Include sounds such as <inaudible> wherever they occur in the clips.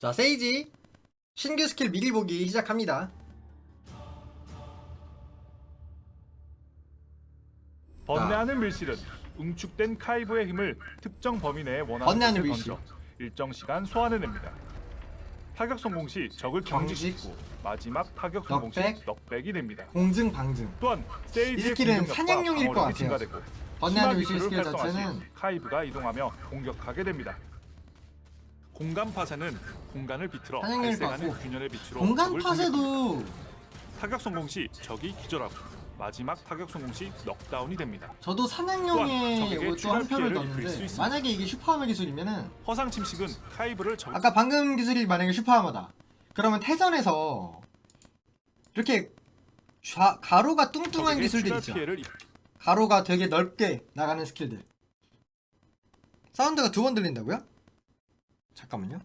자, 세이지 신규 스킬 미리 보기 시작합니다. 번뇌하는 밀실은 응축된 카이브의 힘을 특정 범위 내에 원하는 번뇌하는 곳에 밀실. 던져 일정 시간 소환해냅니다. 타격 성공 시 적을 경직, 경직시키고 마지막 타격 성공 시 넉백. 넉백이 됩니다. 공증 방증. 또한 이 세이지의 스킬은 공격력과 사냥용일 것 방어력이 같아요. 증가되고 번뇌하는 밀실 기술을 스킬 활성화 시 자체는 카이브가 이동하며 공격하게 됩니다. 공간 파쇄는 공간을 비틀어 발생하는 균열의 빛으로 공간 적을 공격합니다. 파쇄도 타격 성공 시 적이 기절하고 마지막 타격 성공 시 넉다운이 됩니다. 저도 또한 사냥용에 적에게 또 추가 한 표를 피해를 입힐 수 넣었는데 있습니다. 만약에 이게 슈퍼하머 기술이면은 허상 침식은 카이브를 적 아까 방금 기술이 만약에 슈퍼하머다. 그러면 태전에서 이렇게 좌, 가로가 뚱뚱한 적에게 기술들 추가 있죠. 피해를 입- 가로가 되게 넓게 나가는 스킬들. 사운드가 두 번 들린다고요? 잠깐만요.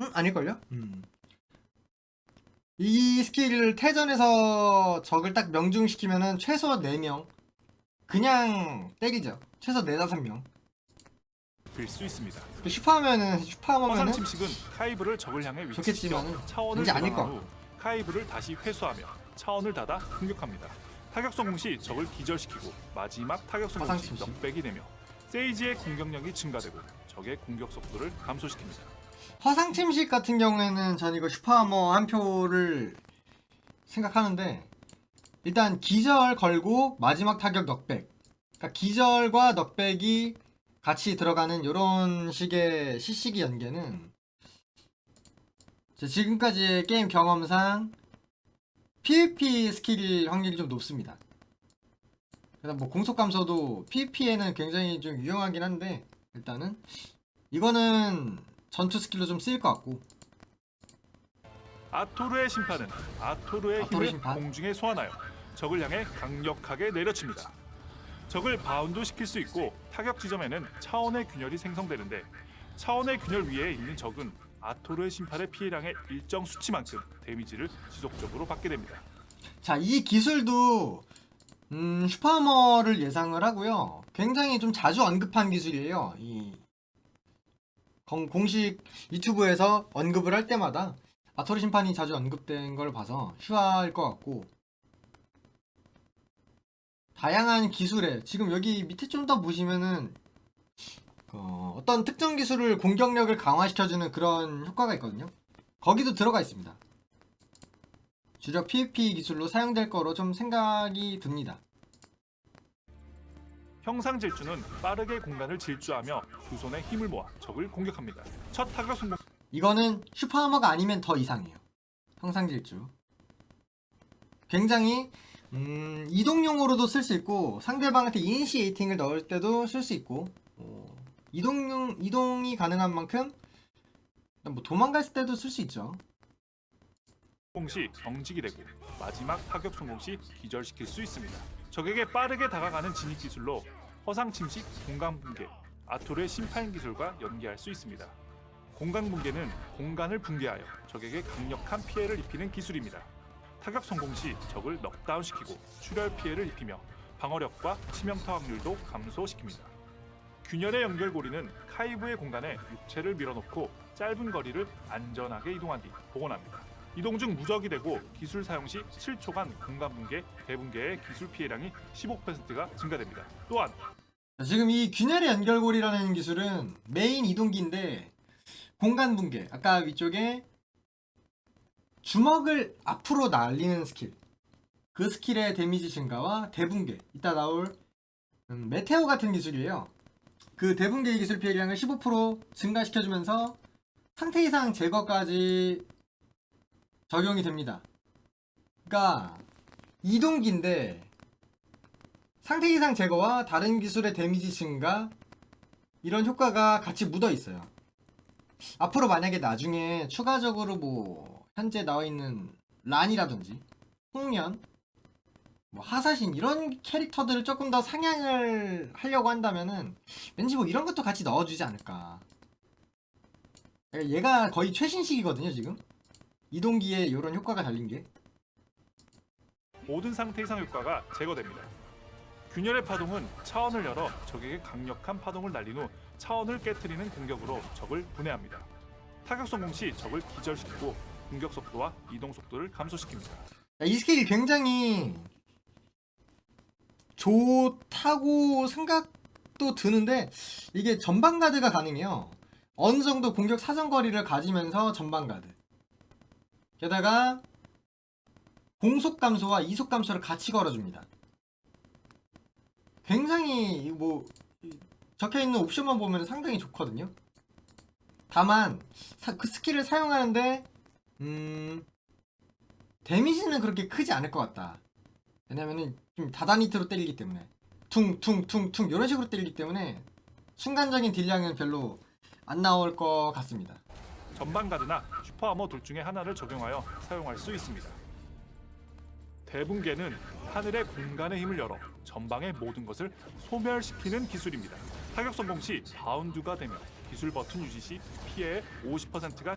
음, 아닐걸요? 음. 이 스킬을 태전에서 적을 딱 명중시키면은 최소 4명. 그냥 때리죠. 최소 4, 5명. 빌수 있습니다. 슈퍼하면은, 허상 슈퍼하면은 침식은 카이브를 적을 향해 위치시켜 좋겠지만은 차원을 왠지 아닐 후 카이브를 다시 회수하며 차원을 닫아 공격합니다. 타격 성공 시 적을 기절시키고 마지막 타격 성공 시 침식. 넉백이 되며 세이지의 공격력이 증가되고 적의 공격 속도를 감소시킵니다. 화상 침식 같은 경우에는 전 이거 슈퍼하머 한 표를 생각하는데 일단 기절 걸고 마지막 타격 넉백 그러니까 기절과 넉백이 같이 들어가는 이런 식의 시시기 연계는 제 지금까지의 게임 경험상 PVP 스킬일 확률이 좀 높습니다. 그다음 뭐 공속 감소도 PVP에는 굉장히 좀 유용하긴 한데 일단은 이거는 전투 스킬로 좀 쓰일 것 같고 아토르의 심판은 아토르의 아토르 힘을 심판? 공중에 소환하여 적을 향해 강력하게 내려칩니다. 적을 바운드 시킬 수 있고 타격 지점에는 차원의 균열이 생성되는데 차원의 균열 위에 있는 적은 아토르의 심판의 피해량의 일정 수치만큼 데미지를 지속적으로 받게 됩니다. 자, 이 기술도 음, 슈퍼머를 예상을 하고요. 굉장히 좀 자주 언급한 기술이에요. 이 공, 공식 유튜브에서 언급을 할 때마다 아토르 심판이 자주 언급된 걸 봐서 슈화일 것 같고 다양한 기술에 지금 여기 밑에 좀 더 보시면은 어, 어떤 특정 기술을 공격력을 강화시켜주는 그런 효과가 있거든요. 거기도 들어가 있습니다. 주력 PVP 기술로 사용될 거로 좀 생각이 듭니다. 형상 질주는 빠르게 공간을 질주하며 두 손에 힘을 모아 적을 공격합니다. 첫 타격 성공 이거는 슈퍼하머가 아니면 더 이상해요. 형상 질주. 굉장히 음, 이동용으로도 쓸 수 있고 상대방한테 이니시에이팅을 넣을 때도 쓸 수 있고 어, 이동용 이동이 가능한 만큼 뭐 도망갈 때도 쓸 수 있죠. 시 경직이 되고 마지막 타격 성공 시 기절시킬 수 있습니다. 적에게 빠르게 다가가는 진입 기술로 허상 침식, 공간 붕괴, 아토르의 심판 기술과 연계할 수 있습니다. 공간 붕괴는 공간을 붕괴하여 적에게 강력한 피해를 입히는 기술입니다. 타격 성공 시 적을 넉다운시키고 출혈 피해를 입히며 방어력과 치명타 확률도 감소시킵니다. 균열의 연결고리는 카이브의 공간에 육체를 밀어넣고 짧은 거리를 안전하게 이동한 뒤 복원합니다. 이동 중 무적이 되고 기술 사용 시 7초간 공간 붕괴, 대붕괴의 기술 피해량이 15%가 증가됩니다. 또한 자, 지금 이 균열의 연결고리라는 기술은 메인 이동기인데 공간 붕괴 아까 위쪽에 주먹을 앞으로 날리는 스킬 그 스킬의 데미지 증가와 대붕괴 이따 나올 음, 메테오 같은 기술이에요 그 대붕괴 기술 피해량을 15% 증가시켜주면서 상태 이상 제거까지 적용이 됩니다 그러니까 이동기인데 상태 이상 제거와 다른 기술의 데미지 증가 이런 효과가 같이 묻어 있어요. 앞으로 만약에 나중에 추가적으로 뭐 현재 나와 있는 란이라든지 홍련, 뭐 하사신 이런 캐릭터들을 조금 더 상향을 하려고 한다면은 왠지 뭐 이런 것도 같이 넣어주지 않을까. 얘가 거의 최신식이거든요 지금. 이동기에 이런 효과가 달린 게. 모든 상태 이상 효과가 제거됩니다. 균열의 파동은 차원을 열어 적에게 강력한 파동을 날린 후 차원을 깨뜨리는 공격으로 적을 분해합니다. 타격 성공 시 적을 기절시키고 공격 속도와 이동 속도를 감소시킵니다. 야, 이 스킬이 굉장히 좋다고 생각도 드는데 이게 전방 가드가 가능해요. 어느 정도 공격 사정거리를 가지면서 전방 가드. 게다가 공속 감소와 이속 감소를 같이 걸어줍니다. 굉장히 뭐 적혀 있는 옵션만 보면 상당히 좋거든요. 다만 사- 그 스킬을 사용하는데 음 데미지는 그렇게 크지 않을 것 같다. 왜냐면은 좀 다다니트로 때리기 때문에 퉁퉁퉁퉁 이런 식으로 때리기 때문에 순간적인 딜량은 별로 안 나올 것 같습니다. 전방 가드나 슈퍼 아머 둘 중에 하나를 적용하여 사용할 수 있습니다. 대붕괴는 하늘의 공간의 힘을 열어 전방의 모든 것을 소멸시키는 기술입니다. 타격 성공 시 바운드가 되며 기술 버튼 유지 시 피해의 50%가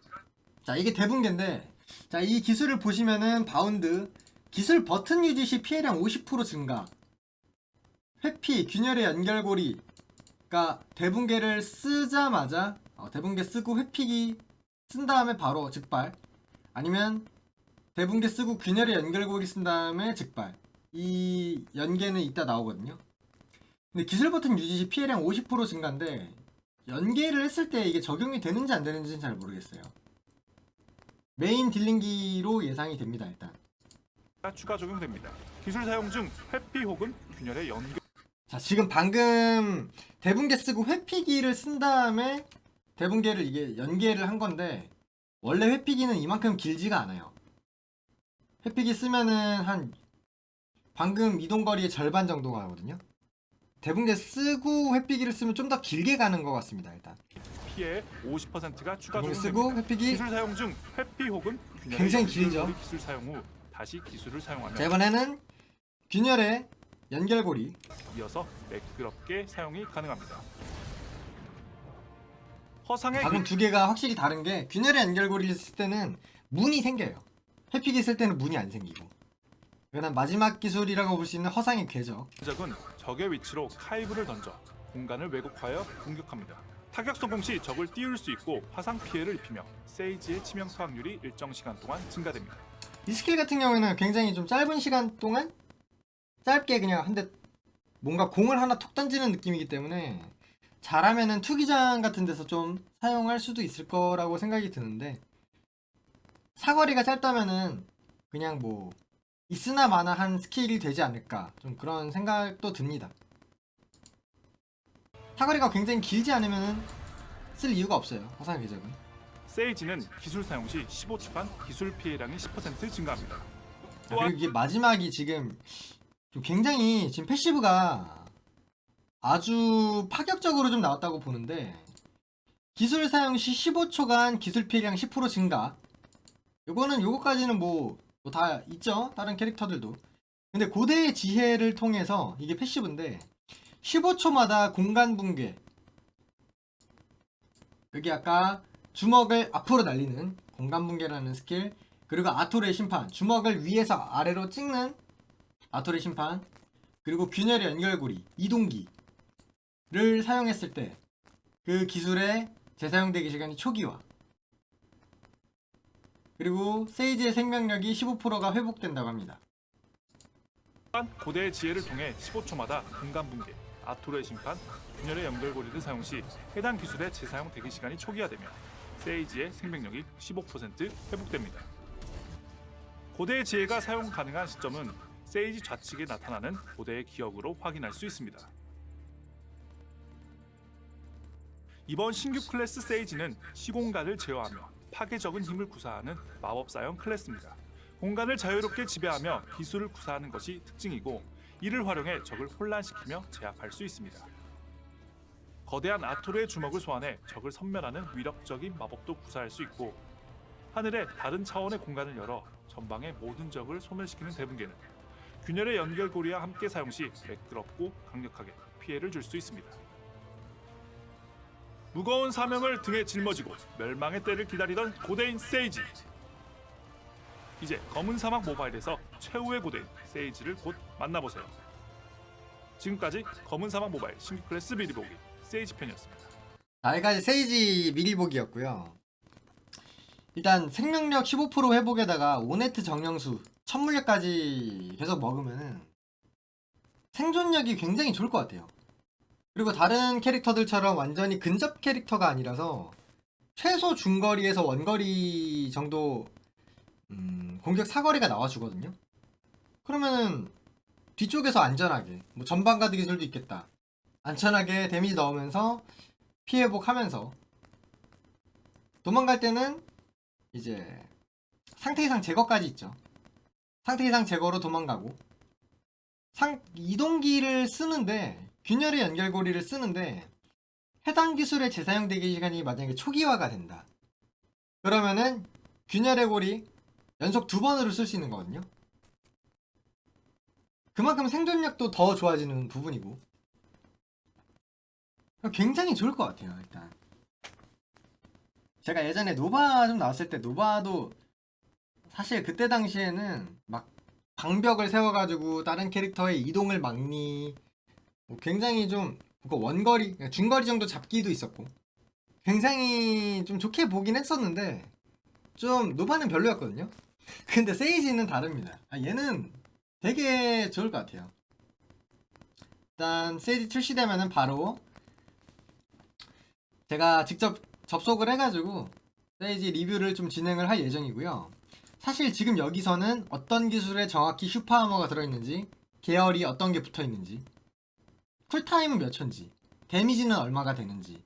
자 이게 대붕괴인데 자 이 기술을 보시면은 바운드 기술 버튼 유지 시 피해량 50% 증가. 회피 균열의 연결고리가 대붕괴를 쓰자마자 어, 대붕괴 쓰고 회피기 쓴 다음에 바로 즉발 아니면 대붕괴 쓰고 균열의 연결고리 쓴 다음에 즉발. 이 연계는 이따 나오거든요. 근데 기술 버튼 유지 시 피해량 50% 증가인데 연계를 했을 때 이게 적용이 되는지 안 되는지는 잘 모르겠어요. 메인 딜링기로 예상이 됩니다 일단 추가 적용됩니다. 기술 사용 중 회피 혹은 균열의 연결 자 지금 방금 대분계 쓰고 회피기를 쓴 다음에 대분계를 이게 연계를 한 건데 원래 회피기는 이만큼 길지가 않아요 회피기 쓰면은 한 방금 이동 거리의 절반 정도가 나거든요 대분계 쓰고 회피기를 쓰면 좀 더 길게 가는 것 같습니다 일단 피해의 50%가 추가 대분계 적용됩니다. 쓰고 회피기 기술 사용 중 회피 혹은 균열의 굉장히 길죠. 기술 사용 후 다시 기술을 사용하면 자 이번에는 균열의 연결고리 이어서 매끄럽게 사용이 가능합니다. 허상의 방금 두 개가 확실히 다른 게 균열의 연결고리를 쓸 때는 문이 생겨요. 회피기 쓸 때는 문이 안 생기고. 그다음 마지막 기술이라고 볼 수 있는 허상의 궤적. 궤적은 적의 위치로 카이브를 던져 공간을 왜곡하여 공격합니다. 타격 성공 시 적을 띄울 수 있고 화상 피해를 입히며 세이지의 치명타 확률이 일정 시간 동안 증가됩니다. 이 스킬 같은 경우에는 굉장히 좀 짧은 시간 동안 짧게 그냥 한 대 뭔가 공을 하나 톡 던지는 느낌이기 때문에 잘하면은 투기장 같은 데서 좀 사용할 수도 있을 거라고 생각이 드는데 사거리가 짧다면은 그냥 뭐 있으나 마나 한 스킬이 되지 않을까 좀 그런 생각도 듭니다. 사거리가 굉장히 길지 않으면은 쓸 이유가 없어요. 화상 궤적은. 세이지는 기술 사용 시 15초간 기술 피해량이 10% 증가합니다. 아, 그리고 이게 마지막이 지금 좀 굉장히 지금 패시브가 아주 파격적으로 좀 나왔다고 보는데 기술 사용 시 15초간 기술 피해량 10% 증가. 요거는 요거까지는 뭐 다 있죠? 다른 캐릭터들도. 근데 고대의 지혜를 통해서 이게 패시브인데 15초마다 공간 붕괴. 여기 아까 주먹을 앞으로 날리는 공간 붕괴라는 스킬 그리고 아토르의 심판 주먹을 위에서 아래로 찍는 아토르의 심판 그리고 균열의 연결고리 이동기를 사용했을 때 그 기술의 재사용되기 시간이 초기화. 그리고 세이지의 생명력이 15%가 회복된다고 합니다. 고대의 지혜를 통해 15초마다 공간 붕괴, 아토르의 심판, 균열의 연결고리를 사용 시 해당 기술의 재사용 대기 시간이 초기화되며 세이지의 생명력이 15% 회복됩니다. 고대의 지혜가 사용 가능한 시점은 세이지 좌측에 나타나는 고대의 기억으로 확인할 수 있습니다. 이번 신규 클래스 세이지는 시공간을 제어하며 파괴적인 힘을 구사하는 마법사형 클래스입니다. 공간을 자유롭게 지배하며 기술을 구사하는 것이 특징이고 이를 활용해 적을 혼란시키며 제압할 수 있습니다. 거대한 아토르의 주먹을 소환해 적을 섬멸하는 위력적인 마법도 구사할 수 있고 하늘의 다른 차원의 공간을 열어 전방의 모든 적을 소멸시키는 대붕괴는 균열의 연결고리와 함께 사용 시 매끄럽고 강력하게 피해를 줄 수 있습니다. 무거운 사명을 등에 짊어지고 멸망의 때를 기다리던 고대인 세이지 이제 검은 사막 모바일에서 최후의 고대인 세이지를 곧 만나보세요. 지금까지 검은 사막 모바일 신규 클래스 미리 보기 세이지 편이었습니다. 자, 여기까지 세이지 미리 보기였고요. 일단 생명력 15% 회복에다가 오네트 정령수 1000물력까지 계속 먹으면은 생존력이 굉장히 좋을 것 같아요. 그리고 다른 캐릭터들처럼 완전히 근접 캐릭터가 아니라서 최소 중거리에서 원거리 정도 음, 공격 사거리가 나와주거든요. 그러면은 뒤쪽에서 안전하게 뭐 전방 가드 기술도 있겠다. 안전하게 데미지 넣으면서 피해 회복하면서 도망갈 때는 이제 상태 이상 제거까지 있죠. 상태 이상 제거로 도망가고 상 이동기를 쓰는데 균열의 연결고리를 쓰는데 해당 기술의 재사용 대기 시간이 만약에 초기화가 된다. 그러면은 균열의 고리 연속 두 번으로 쓸 수 있는 거거든요. 그만큼 생존력도 더 좋아지는 부분이고 굉장히 좋을 것 같아요 일단. 제가 예전에 노바 좀 나왔을 때 노바도 사실 그때 당시에는 막 방벽을 세워가지고 다른 캐릭터의 이동을 막니 뭐 굉장히 좀그 원거리 그러니까 중거리 정도 잡기도 있었고 굉장히 좀 좋게 보긴 했었는데 좀 노바는 별로였거든요. <laughs> 근데 세이지는 다릅니다. 아, 얘는 되게 좋을 것 같아요. 일단 세이지 출시되면은 바로 제가 직접 접속을 해가지고 세이지 리뷰를 좀 진행을 할 예정이고요. 사실 지금 여기서는 어떤 기술에 정확히 슈퍼하머가 들어있는지, 계열이 어떤 게 붙어있는지, 쿨타임은 몇 초인지, 데미지는 얼마가 되는지,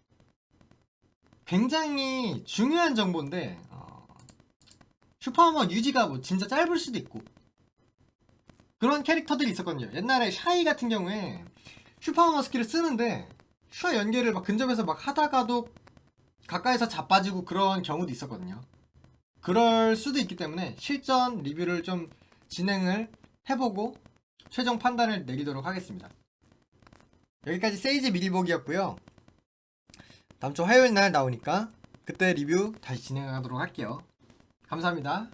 굉장히 중요한 정보인데, 어, 슈퍼하머 유지가 뭐 진짜 짧을 수도 있고, 그런 캐릭터들이 있었거든요. 옛날에 샤이 같은 경우에 슈퍼하머 스킬을 쓰는데, 슈아 연계를 막 근접해서 막 하다가도 가까이서 자빠지고 그런 경우도 있었거든요. 그럴 수도 있기 때문에 실전 리뷰를 좀 진행을 해보고 최종 판단을 내리도록 하겠습니다. 여기까지 세이지 미리 보기였고요. 다음 주 화요일 날 나오니까 그때 리뷰 다시 진행하도록 할게요. 감사합니다.